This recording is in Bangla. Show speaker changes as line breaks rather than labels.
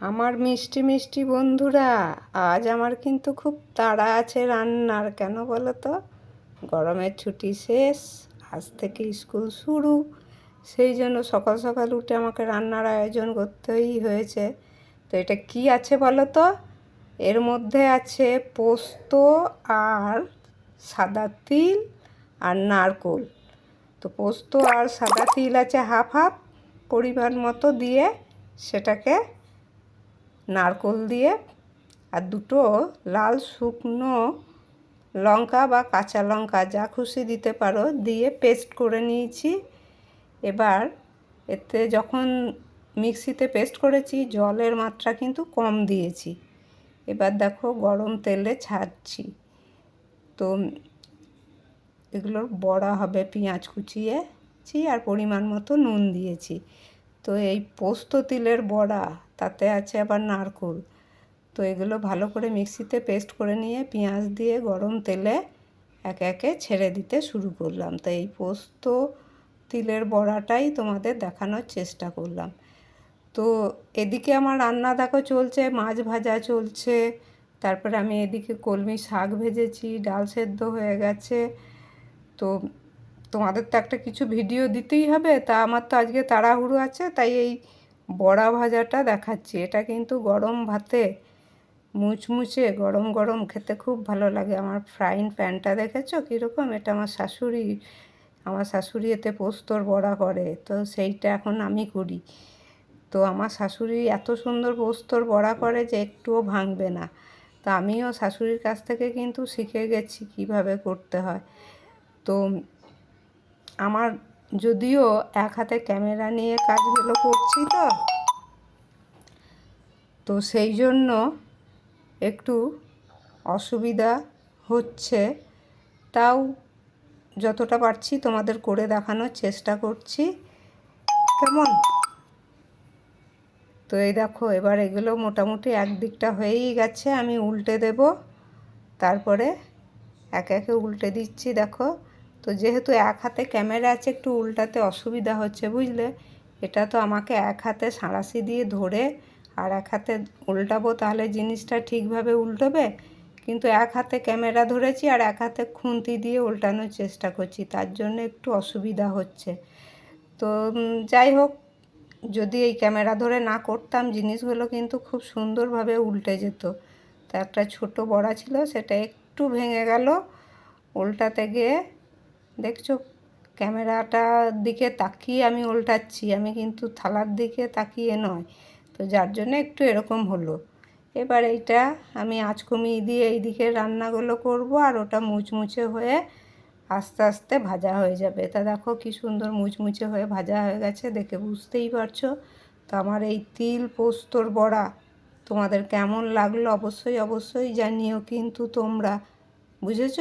আমার মিষ্টি মিষ্টি বন্ধুরা, আজ আমার কিন্তু খুব তাড়া আছে রান্নার, কেন বলো তো? গরমের ছুটি শেষ, আজ থেকে স্কুল শুরু। সেই জন্য সকাল সকাল উঠে আমাকে রান্নার আয়োজন করতেই হয়েছে। তো এটা কি আছে বলো তো? এর মধ্যে আছে পোস্ত আর সাদা তিল আর নারকোল। তো পোস্ত আর সাদা তিল আছে হাফ হাফ পরিমাণ মতো দিয়ে সেটাকে নারকোল দিয়ে আর দুটো লাল শুকনো লঙ্কা বা কাঁচা লঙ্কা যা খুশি দিতে পারো, দিয়ে পেস্ট করে নিয়েছি। এবার এতে যখন মিক্সিতে পেস্ট করেছি, জলের মাত্রা কিন্তু কম দিয়েছি। এবার দেখো গরম তেলে ছাড়ছি। তো এগুলোর বড়া হবে, পেঁয়াজ কুচিয়েছি আর পরিমাণ মতো নুন দিয়েছি। তো এই পোস্ত তিলের বড়া, তাতে আছে আবার নারকোল। তো এগুলো ভালো করে মিক্সিতে পেস্ট করে নিয়ে পেঁয়াজ দিয়ে গরম তেলে একে একে ছেড়ে দিতে শুরু করলাম। তো এই পোস্ত তিলের বড়াটাই তোমাদের দেখানোর চেষ্টা করলাম। তো এদিকে আমার রান্না দেখো চলছে, মাছ ভাজা চলছে, তারপরে আমি এদিকে কলমি শাক ভেজেছি, ডাল সেদ্ধ হয়ে গেছে। তো তোমাদের তো একটা কিছু ভিডিও দিতেই হবে। তা আমার তো আজকে তাড়াহুড়ো আছে, তাই এই বড়া ভাজাটা দেখাচ্ছি। এটা কিন্তু গরম ভাতে মুচমুচে, গরম গরম খেতে খুব ভালো লাগে। আমার ফ্রাইং প্যানটা দেখেছ কীরকম? এটা আমার শাশুড়ি আমার শাশুড়ি এতে পোস্তর বড়া করে, তো সেইটা এখন আমি করি। তো আমার শাশুড়ি এত সুন্দর পোস্তর বড়া করে যে একটুও ভাঙবে না। তো আমিও শাশুড়ির কাছ থেকে কিন্তু শিখে গেছি কীভাবে করতে হয়। তো আমার যদিও এক হাতে ক্যামেরা নিয়ে কাজগুলো করছি তো। তো সেই জন্য একটু অসুবিধা হচ্ছে। তাও যতটা পারছি তোমাদের করে দেখানোর চেষ্টা করছি। কেমন? তো এই দেখো, এবার এগুলো মোটামুটি একদিকটা হয়েই গেছে, আমি উল্টে দেব। তারপরে একে একে উল্টে দিচ্ছি, দেখো। তো যেহেতু এক হাতে ক্যামেরা আছে, একটু উল্টাতে অসুবিধা হচ্ছে, বুঝলে? এটা তো আমাকে এক হাতে সাঁড়াশি দিয়ে ধরে আর এক হাতে উল্টাবো তাহলে জিনিসটা ঠিকভাবে উল্টোবে। কিন্তু এক হাতে ক্যামেরা ধরেছি আর এক হাতে খুন্তি দিয়ে উল্টানোর চেষ্টা করছি, তার জন্য একটু অসুবিধা হচ্ছে। তো যাই হোক, যদি এই ক্যামেরা ধরে না করতাম, জিনিসগুলো কিন্তু খুব সুন্দরভাবে উল্টে যেত। তো একটা ছোট বড়া ছিল, সেটা একটু ভেঙে গেল, উল্টাতে গিয়ে দেখছ ক্যামেরাটার দিকে তাকিয়ে আমি উল্টাচ্ছি, আমি কিন্তু থালার দিকে তাকিয়ে নয়। তো যার জন্য একটু এরকম হলো। এবার এইটা আমি আঁচ কমিয়ে দিয়ে এই দিকে রান্নাগুলো করব আর ওটা মুচমুচে হয়ে আস্তে আস্তে ভাজা হয়ে যাবে। তা দেখো কি সুন্দর মুচমুচে হয়ে ভাজা হয়ে গেছে, দেখে বুঝতেই পারছ। তো আমার এই তিল পোস্তর বড়া তোমাদের কেমন লাগল অবশ্যই অবশ্যই জানিও কিন্তু তোমরা। বুঝেছ?